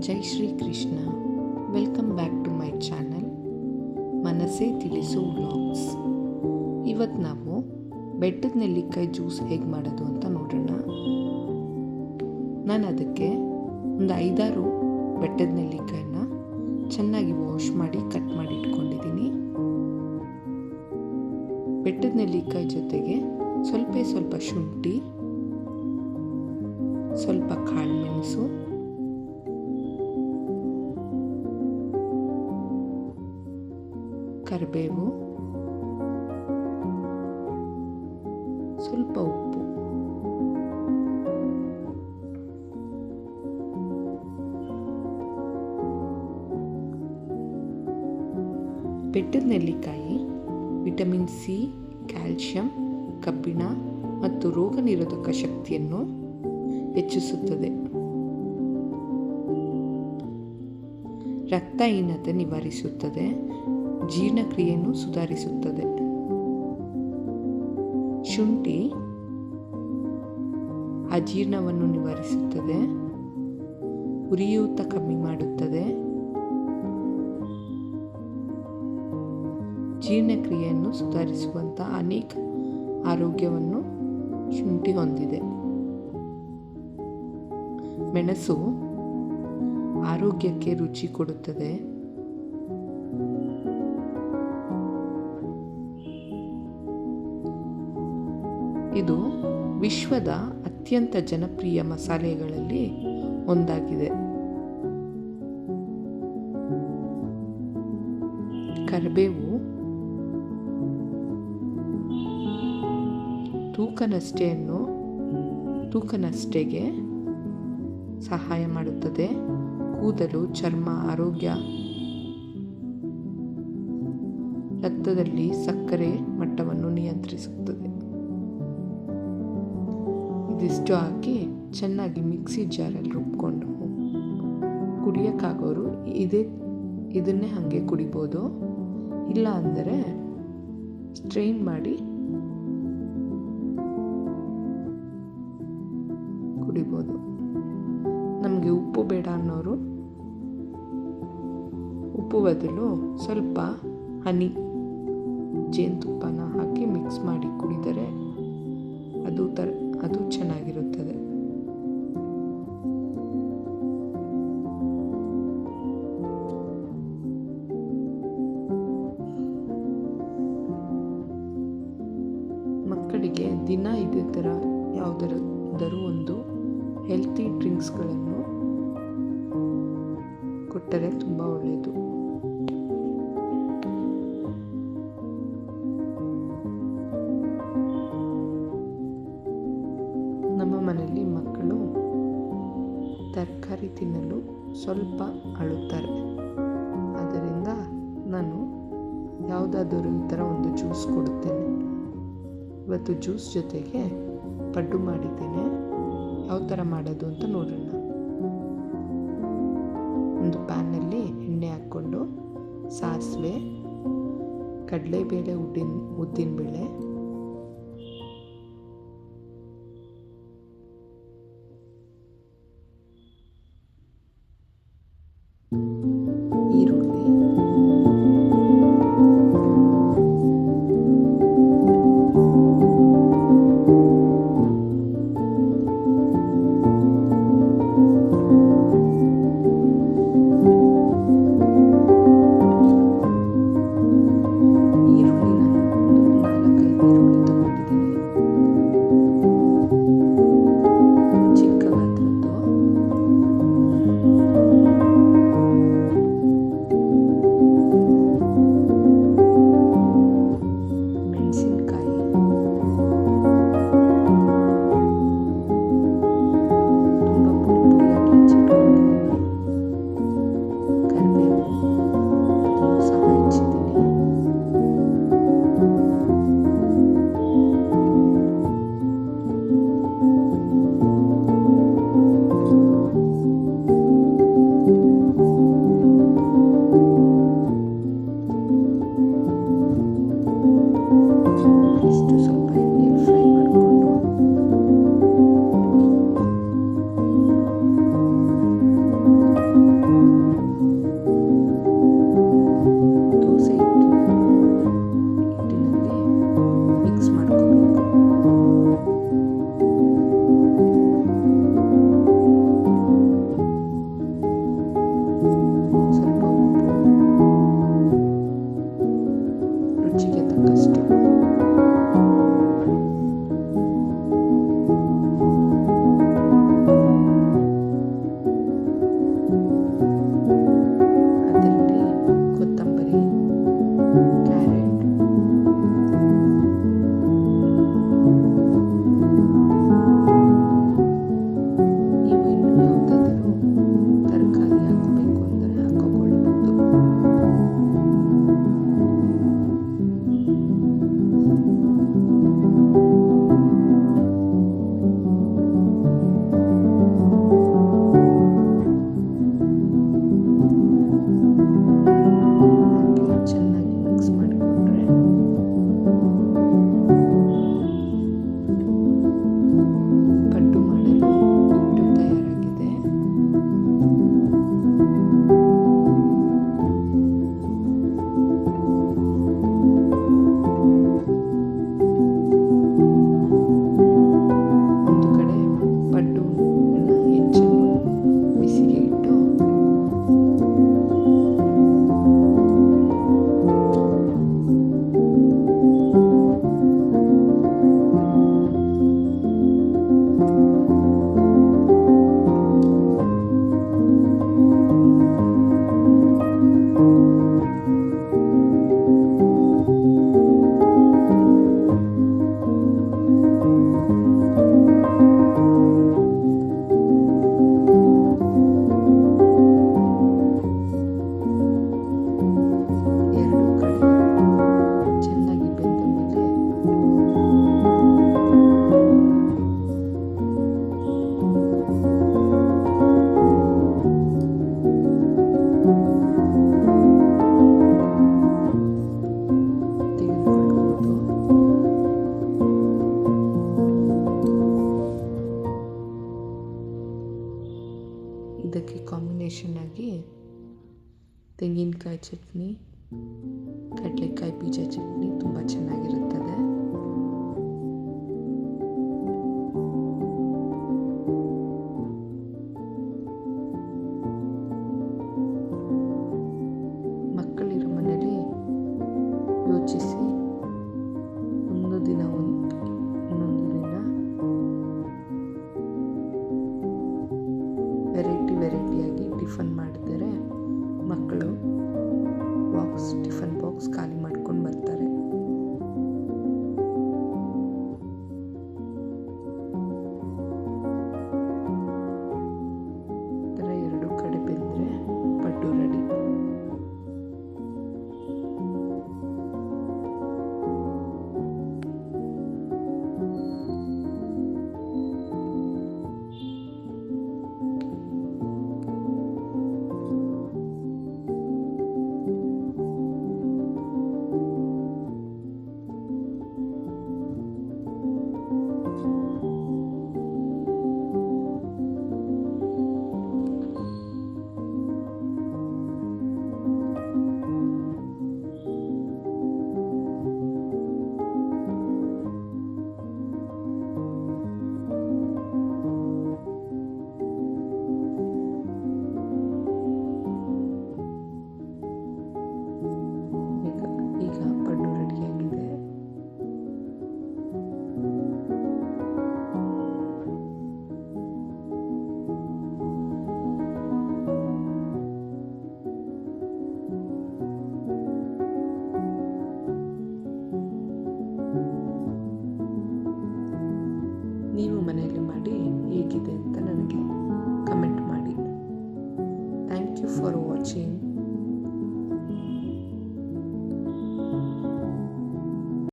Jai Shri Krishna. Welcome back to my channel ಮನಸ್ಸೇ ತಿಳಿಸು vlogs ಇವತ್ತು ನಾವು ಬೆಟ್ಟದ ನೆಲ್ಲಿಕಾಯಿ ಜ್ಯೂಸ್ ಹೇಗೆ ಮಾಡೋದು ಅಂತ ನೋಡೋಣ. ನಾನು ಅದಕ್ಕೆ ಒಂದು ಐದಾರು ಬೆಟ್ಟದ ನೆಲ್ಲಿಕಾಯನ್ನ ಚೆನ್ನಾಗಿ ವಾಶ್ ಮಾಡಿ ಕಟ್ ಮಾಡಿ ಇಟ್ಕೊಂಡಿದ್ದೀನಿ ಬೆಟ್ಟದ ನೆಲ್ಲಿಕಾಯಿ ಜೊತೆಗೆ ಸ್ವಲ್ಪ ಸ್ವಲ್ಪ ಶುಂಠಿ ಕರಿಬೇವು, ಸ್ವಲ್ಪ ಉಪ್ಪು. ಬೆಟ್ಟದ ನೆಲ್ಲಿಕಾಯಿ, ವಿಟಮಿನ್ ಸಿ, ಕ್ಯಾಲ್ಶಿಯಂ, ಕಬ್ಬಿಣ ಮತ್ತು ರೋಗ ನಿರೋಧಕ ಶಕ್ತಿಯನ್ನು ಹೆಚ್ಚಿಸುತ್ತದೆ. ರಕ್ತಹೀನತೆ ನಿವಾರಿಸುತ್ತದೆ. ಜೀರ್ಣಕ್ರಿಯೆಯನ್ನು ಸುಧಾರಿಸುತ್ತದೆ. ಶುಂಠಿ ಅಜೀರ್ಣವನ್ನು ನಿವಾರಿಸುತ್ತದೆ. ಉರಿಯೂತ ಕಮ್ಮಿ ಮಾಡುತ್ತದೆ. ಜೀರ್ಣಕ್ರಿಯೆಯನ್ನು ಸುಧಾರಿಸುವಂಥ ಅನೇಕ ಆರೋಗ್ಯವನ್ನು ಶುಂಠಿ ಹೊಂದಿದೆ. ಮೆಣಸು ಆರೋಗ್ಯಕ್ಕೆ ರುಚಿ ಕೊಡುತ್ತದೆ. ಇದು ವಿಶ್ವದ ಅತ್ಯಂತ ಜನಪ್ರಿಯ ಮಸಾಲೆಗಳಲ್ಲಿ ಒಂದಾಗಿದೆ. ಕರಿಬೇವು, ತೂಕನಷ್ಟೆಯನ್ನು ತೂಕನಷ್ಟೆಗೆ ಸಹಾಯ ಮಾಡುತ್ತದೆ. ಕೂದಲು, ಚರ್ಮ, ಆರೋಗ್ಯ, ರಕ್ತದಲ್ಲಿ ಸಕ್ಕರೆ ಮಟ್ಟವನ್ನು ನಿಯಂತ್ರಿಸುತ್ತದೆ. ಇದಿಷ್ಟು ಹಾಕಿ ಚೆನ್ನಾಗಿ ಮಿಕ್ಸಿ ಜಾರಲ್ಲಿ ರುಬ್ಕೊಂಡು ಕುಡಿಯೋಕ್ಕಾಗೋರು ಇದೇ ಇದನ್ನೇ ಹಾಗೆ ಕುಡಿಬೋದು. ಇಲ್ಲ ಅಂದರೆ ಸ್ಟ್ರೈನ್ ಮಾಡಿ ಕುಡಿಬೋದು. ನಮಗೆ ಉಪ್ಪು ಬೇಡ ಅನ್ನೋರು ಉಪ್ಪು ಬದಲು ಸ್ವಲ್ಪ ಹನಿ ಜೇನುತುಪ್ಪನ ಹಾಕಿ ಮಿಕ್ಸ್ ಮಾಡಿ ಕುಡಿದರೆ ಅದು ತರ ಅದು ಚೆನ್ನಾಗಿರುತ್ತದೆ. ಮಕ್ಕಳಿಗೆ ದಿನ ಇದೇ ಥರ ಯಾವುದರದರೂ ಒಂದು ಹೆಲ್ತಿ ಡ್ರಿಂಕ್ಸ್ಗಳನ್ನು ಕೊಟ್ಟರೆ ತುಂಬ ಒಳ್ಳೆಯದು. ಸ್ವಲ್ಪ ಅಳುತ್ತಾರೆ. ಅದರಿಂದ ನಾನು ಯಾವುದಾದರೂ ಈ ಥರ ಒಂದು ಜ್ಯೂಸ್ ಕೊಡುತ್ತೇನೆ ಇವತ್ತು ಜ್ಯೂಸ್ ಜೊತೆಗೆ ಪಡ್ಡು ಮಾಡಿದ್ದೇನೆ. ಯಾವ ಥರ ಮಾಡೋದು ಅಂತ ನೋಡೋಣ. ಒಂದು ಪ್ಯಾನಲ್ಲಿ ಎಣ್ಣೆ ಹಾಕ್ಕೊಂಡು, ಸಾಸಿವೆ, ಕಡಲೆಬೇಳೆ ಉದ್ದಿನ, ಉದ್ದಿನಬೇಳೆ ತೆಂಗಿನಕಾಯಿ ಚಟ್ನಿ ಕಡಲೆಕಾಯಿ ಬೀಜ ಚಟ್ನಿ ತುಂಬ ಚೆನ್ನಾಗಿರುತ್ತದೆ. ಮಕ್ಕಳಿರೋ ಮನೇಲಿ ಯೋಚಿಸಿ.